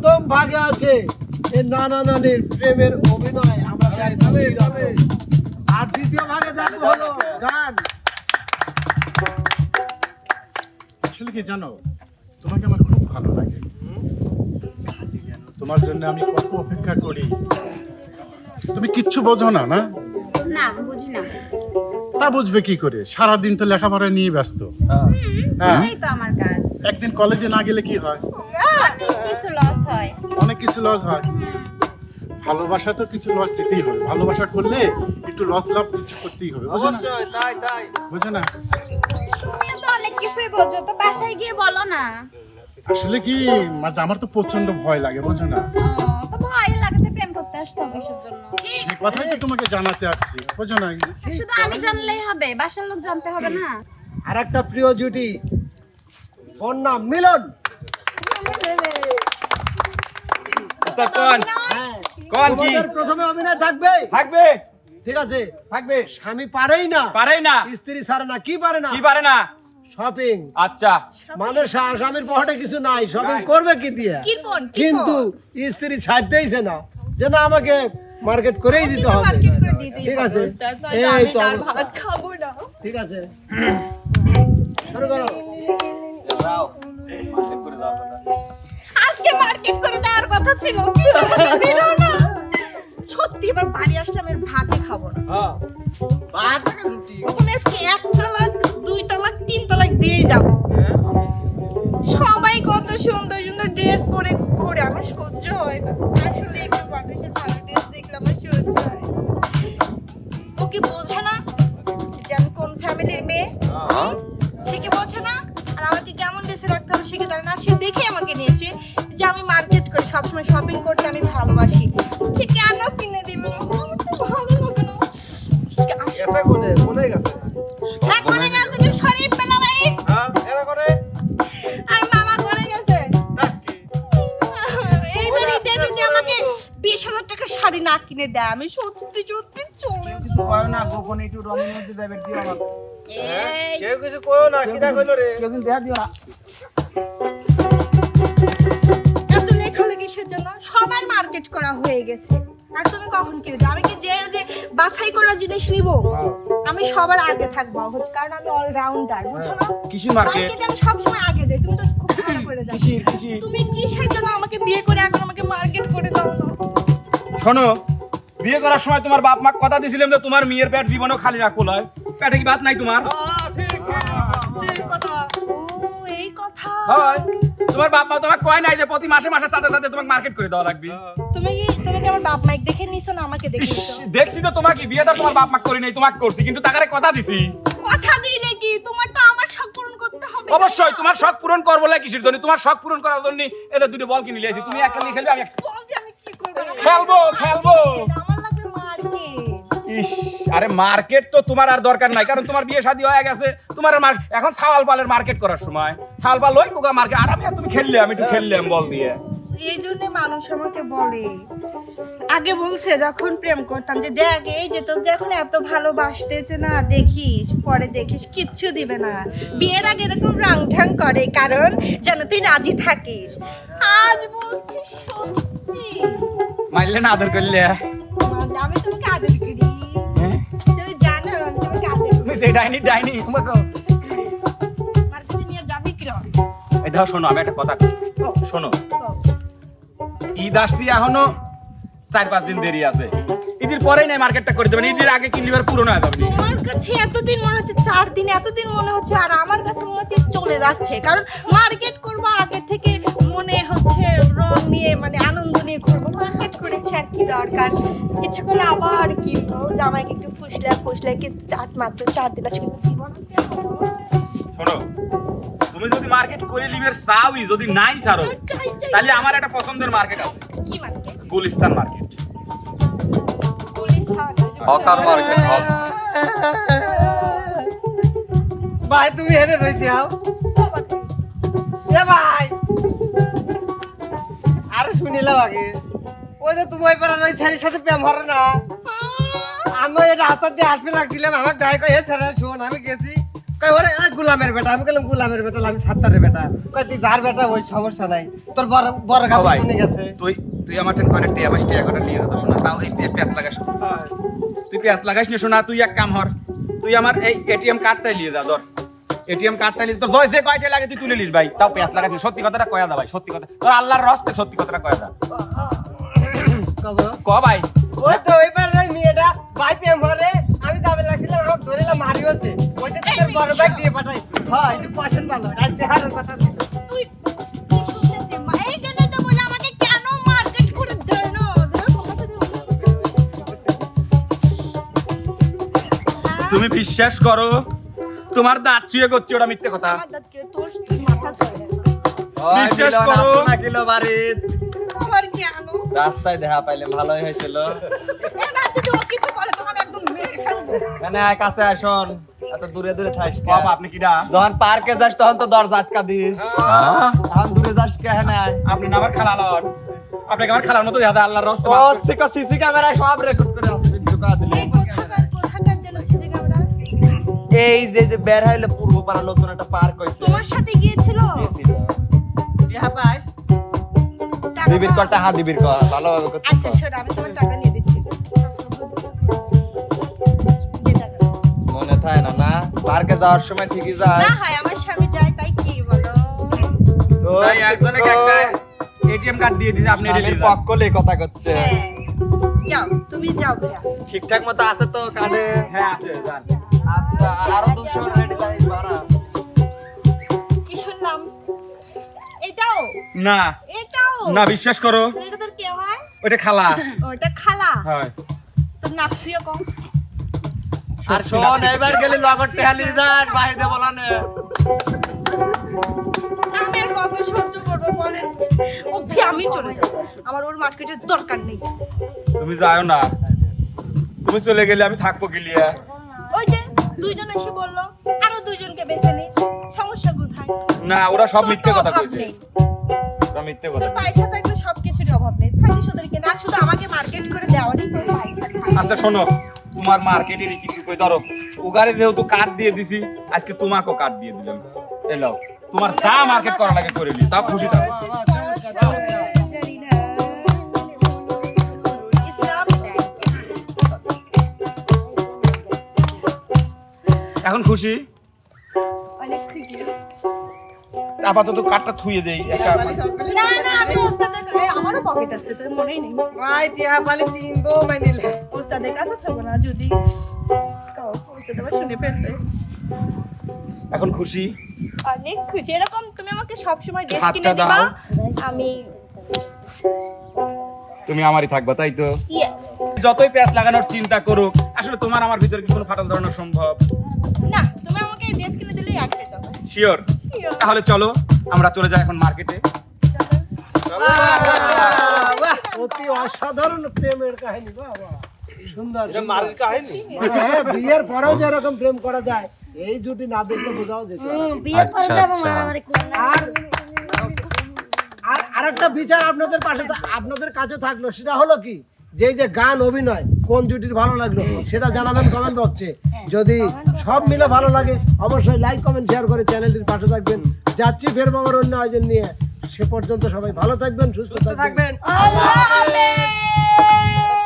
প্রথম ভাগে আছে এই নানা নানির প্রেমের অভিনয়। আমরা। আর দ্বিতীয় ভাগে দেখব হলো গান। আসলে কি জানো তোমাকে আমার খুব ভালো লাগে। তোমার জন্য আমি কত অপেক্ষা করি। তুমি কিচ্ছু বোঝো না না? না বুঝি না। তা বুঝবে কি করে? সারাদিন তো লেখাপড়া নিয়ে ব্যস্ত। হ্যাঁ। তো আমার কাজ। একদিন কলেজে না গেলে কি হয়? কিছু লস হয়। অনেক কিছু লস হয়। ভালোবাসা তো কিছু লস দিতেই হবে। ভালোবাসা করলে একটু লস লাভ কিছু করতেই হবে বুঝো না? অবশ্যই তাই তাই। বুঝো না? তুমি তো অনেক কিছুই বোঝো তো বাসায় গিয়ে বলো না। আসলে কি মাঝে আমার তো প্রচণ্ড ভয় লাগে বুঝো না? তো ভয় লাগাতে প্রেম করতে আসতো কিসের জন্য? সে কথাই তো তোমাকে জানাতে আসছি বুঝো না? শুধু আমি জানলেই হবে বাসার লোক জানতে হবে না। আর একটা প্রিয় জুটি। ওর নাম মিলন। কোন হ্যাঁ কোন কি প্রথমে অভিনয় থাকবে থাকবে ঠিক আছে থাকবে স্বামী পারেই না পারেই না স্ত্রী সারে না কি পারে না কি পারে না শপিং আচ্ছা মানে স্বামীর পকেটে কিছু নাই শপিং করবে কি দিয়ে কিন্তু স্ত্রী ছাড়তেইছে না যে না আমাকে মার্কেট করেই দিতে হবে ঠিক আছে এই তো অবস্থা। ঠিক আছে শুরু করো। আজকে মার্কেট করে দেওয়ার কথা ছিল দিল না সত্যি এবার বাড়ি আসলে আমি আর খাব না। ওখানে আজকে এক তালাক দুই তালাক তিন তালাক দিয়ে যাব। সবাই কত সুন্দর সুন্দর ড্রেস পরে ঘুরে আমার সহ্য হয় না। আসলে একটু মানুষের ভালো ড্রেস দেখলে আমার সহ্য হয় না। ও কি বোঝে না যে আমি কোন ফ্যামিলির মেয়ে? সে কি বোঝে না? আর আমাকে কেমন ড্রেসে রাখতে হবে সে কি জানে না? সে দেখে আমাকে নিয়েছে যে আমি মার্কেট সবসময় শপিং করতে আমি ভালোবাসি। কেন কিনে দিবে? না ভালো লাগে হ্যাঁ কোনে গেছে? যে পেলা ভাই। হ্যাঁ এরা করে আর মামা কোনে গেছে? এইবার ঈদে যদি আমাকে বিশ হাজার টাকা শাড়ি না কিনে দেয় আমি সত্যি সত্যি চলে যাব। না গোপনে একটু মধ্যে দিও আমার এই। কেউ কিছু কইও না কিটা কইলো রে? কেউ দেখা দিও না। গেছে। আর তুমি কখন কিনে দাও আমি কি যে যে বাছাই করা জিনিস নিব? আমি সবার আগে থাকব হচ্ছে কারণ আমি অলরাউন্ডার বুঝছ না? মার্কেট মার্কেটে আমি সবসময় আগে যাই তুমি তো খুব ভালো করে তুমি কিসের জন্য আমাকে বিয়ে করে এখন আমাকে মার্কেট করে দাও না? শোনো বিয়ে করার সময় তোমার বাপ মা কথা দিছিলাম যে তোমার মেয়ের পেট জীবনও খালি রাখো লয়। পেটে কি ভাত নাই তোমার? ও এই কথা। হয়। তোমার বাপ মা তোমাকে কয় নাই যে প্রতি মাসে মাসে সাথে সাথে তোমাকে মার্কেট করে দেওয়া লাগবে? তুমি কি তুমি কি আমার বাপ মাইক দেখে নিছো না আমাকে দেখে নিছো? দেখছি তো তোমাকে বিয়ে তো তোমার বাপ মা করি নাই তোমাকে করছি কিন্তু তাকারে কথা দিছি। কথা দিলে কি? তোমার তো আমার সব পূরণ করতে হবে। অবশ্যই তোমার শখ পূরণ করব না কিসের জন্য? তোমার শখ পূরণ করার জন্য এদের দুটো বল কিনে লিয়েছি তুমি একটা নিয়ে খেলবে আমি একটা- বল যে আমি কি করব? খেলব খেলব। আরে মার্কেট তো তোমার আর দরকার নাই কারণ তোমার বিয়ে শাদী হয়ে গেছে। তোমার আর এখন ছাওয়াল পালের মার্কেট করার সময়। ছাওয়াল পাল ওই কোকা মার্কেট আর আমি আর তুমি খেললে আমি একটু খেললাম বল দিয়ে। এই জন্য মানুষ আমাকে বলে। আগে বলছে যখন প্রেম করতাম যে দেখ এই যে তোর যখন এত ভালোবাসতেছে না দেখিস পরে দেখিস কিচ্ছু দিবে না। বিয়ের আগে এরকম রং ঢং করে কারণ যেন তুই রাজি থাকিস। আজ বলছি সত্যি। মারলে না আদর করলে। আমি তোমাকে সেই ডাইনি ডাইনি এই দাও শোনো, আমি একটা কথা। শোনো। ঈদ আসতে এখনও চার পাঁচ দিন দেরি আছে। ঈদের পরেই নাই মার্কেটটা করে দেবেন। ঈদের আগে কিনলে এবার পুরনো হয়ে যাবে। কাছে এতদিন মনে হচ্ছে চার দিন, এতদিন মনে হচ্ছে আর আমার কাছে মনে হচ্ছে চলে যাচ্ছে। কারণ মার্কেট করব আগে থেকে মনে হচ্ছে রং নিয়ে মানে আনন্দ নিয়ে করেছি আর কি দরকার। ইচ্ছে করে আবার কিনবো। জামাইকে একটু ফুসলে ফুসলে কি চার মাত্র চার দিন আছে কিন্তু জীবন শোনো তুমি যদি মার্কেট করে লিবের চাওই যদি নাই ছাড়ো। তাহলে আমার একটা পছন্দের মার্কেট আছে। কি market Gulistan market hawker market ভাই তুমি হেরে রইছি হাও এ ভাই। আরে শুনিলাম আগে। ওই যে তুমি ওই ওই ছেলের সাথে প্রেম হরে না। আমি হাতার দিয়ে আসবে লাগছিলাম আমার গায়ে কয়ে ছেড়ে শোন আমি গেছি। কই ওরে এ গোলামের বেটা। আমি বললাম গোলামের বেটা আমি সাত্তারের বেটা। কই তুই যার বেটা ওই সমস্যা নাই। তোর বড় গেছে। তুই তুই আমার টেন করে নিয়ে যেত শোনা তাও এই লাগাস তুই পেঁয়াজ লাগাস না শোনা তুই এক কাম হর তুই আমার এই এটিএম কার্ডটাই নিয়ে যা ধর। এটিএম কার্ডটা নিয়ে তোর যে কয়টা লাগে তুই তুলে নিস ভাই। তাও লাগাস সত্যি কথাটা কয়া দা ভাই সত্যি কথা। তোর আল্লাহর রস্তে সত্যি কথাটা কয়া দা। কব? ক ভাই? ওই তো এবার ওই মেয়েটা ভাই প্রেম হরে আমি যাবে লাগছিলাম আমার ধরেলাম মারি হচ্ছে। ওই যে তোর বড় ভাই দিয়ে পাঠাইছি। হ্যাঁ একটু পছন্দ ভালো রাজ্যে হারের কথা ছিল তুমি বিশ্বাস করো তোমার দাঁত চুয়ে করছি ওটা মিথ্যে কথা। বিশ্বাস করো। কিলো কেন রাস্তায় দেখা পাইলে ভালোই হয়েছিল। ও কিছু বলে তখন একদম মেরে ফেলব এনে আয় কাছে আসুন এত দূরে দূরে থাকিস? বাবা আপনি কিডা? যখন পার্কে যাস তখন তো দরজা আটকা দিস। এখন দূরে যাস কে হ্যাঁ আপনি না আমার খালা লন আপনাকে আমার খালার মতো দেখা আল্লাহর রস্তে ও সিকো সিসি ক্যামেরায় সব রেকর্ড করে আছে ঢুকা দিলি। এই ক্যামেরা? যে যে বের হইলে পূর্ব পাড়া নতুন একটা পার্ক হইছে। তোমার সাথে গিয়েছিল। টিহা পাস? দিবির পাও? কর টাহা দিবির কর ভালোভাবে করতে আচ্ছা শোন আমি তোমার টাকা নিয়ে দিচ্ছি। মনে থাকে না না? পার্কে যাওয়ার সময় ঠিকই যায়। না হয় আমার স্বামী যায় তাই কি বলো? তো তাই একজনকে একটা এটিএম কার্ড দিয়ে দিছে আপনি এটা নিয়ে যান। পক্কলে কথা করছে। হ্যাঁ যাও তুমি যাও ঠিকঠাক মতো আছে তো কানে হ্যাঁ আছে যান। আচ্ছা আরও দুশো রেডি লাইন বাড়া। কি শুনলাম? এটাও না। না বিশ্বাস করো। এটা তোর কে হয়? ওইটা খালা। ওটা খালা? হয়। তোর নাকসিও কম। আর শোন এবার গেলি লগর টেহালি যান বলানে আমি আর কত সহ্য করব বলেন? আমি চলে যাব। আমার ওর মার্কেটের দরকার নেই। তুমি যাও না। তুমি চলে গেলে আমি থাকব গেলিয়া ওই যে দুইজন এসে বলল আরও দুইজনকে বেছে নিস। সমস্যা কোথায়? না ওরা সব মিথ্যে কথা কইছে। ওরা মিথ্যে কথা। পয়সা থাকলে সবকিছুরই অভাব নেই। থাকিস ওদেরকে না শুধু আমাকে মার্কেট করে দেওয়ারই তোর পয়সা আচ্ছা শোনো তোমার মার্কেটের কিছু কই ধরো ওগারে যেহেতু কার্ড দিয়ে দিছি আজকে তোমাকেও কার্ড দিয়ে দিলাম। এলাও তোমার যা মার্কেট করা লাগে করে নি তাও খুশি থাকো। এখন খুশি? অনেক খুশি। আপাতত কার্ডটা থুয়ে দেই একটা না না আমি ওস্তাদের আমারও পকেট আছে তোর মনেই নেই। ভাই টিহা পালি তিন বউ মাইনিলে ওস্তাদের কাছে থাকব না যদি কাও, ওস্তাদ আবার শুনে ফেলবে। এখন খুশি? অনেক খুশি। এরকম তুমি আমাকে সবসময় ড্রেস কিনে দিবা আমি তুমি আমারই থাকবা তাই তো? ইয়েস যতই প্যাঁচ লাগানোর চিন্তা করুক আসলে তোমার আমার ভিতরে কি কোনো ফাটল ধরানো সম্ভব? না তুমি আমাকে ড্রেস কিনে দিলেই আটকে যাবে শিওর তাহলে চলো আমরা চলে যাই এখন মার্কেটে অতি অসাধারণ প্রেমের কাহিনী বাবা সুন্দর হ্যাঁ, বিয়ের পরেও যেরকম প্রেম করা যায় এই জুটি না দেখলে বোঝাও যেত। আচ্ছা আচ্ছা। আর আর আরেকটা বিচার আপনাদের পাশে আপনাদের কাছে থাকল সেটা হলো কি? যে যে গান অভিনয় কোন জুটির ভালো লাগল সেটা জানাবেন কমেন্ট বক্সে যদি সব মিলে ভালো লাগে অবশ্যই লাইক কমেন্ট শেয়ার করে চ্যানেলটির পাশে থাকবেন। যাচ্ছি ফের বাবার অন্য আয়োজন নিয়ে। সে পর্যন্ত সবাই ভালো থাকবেন সুস্থ থাকবেন। থাকবেন। আল্লাহ হাফেজ!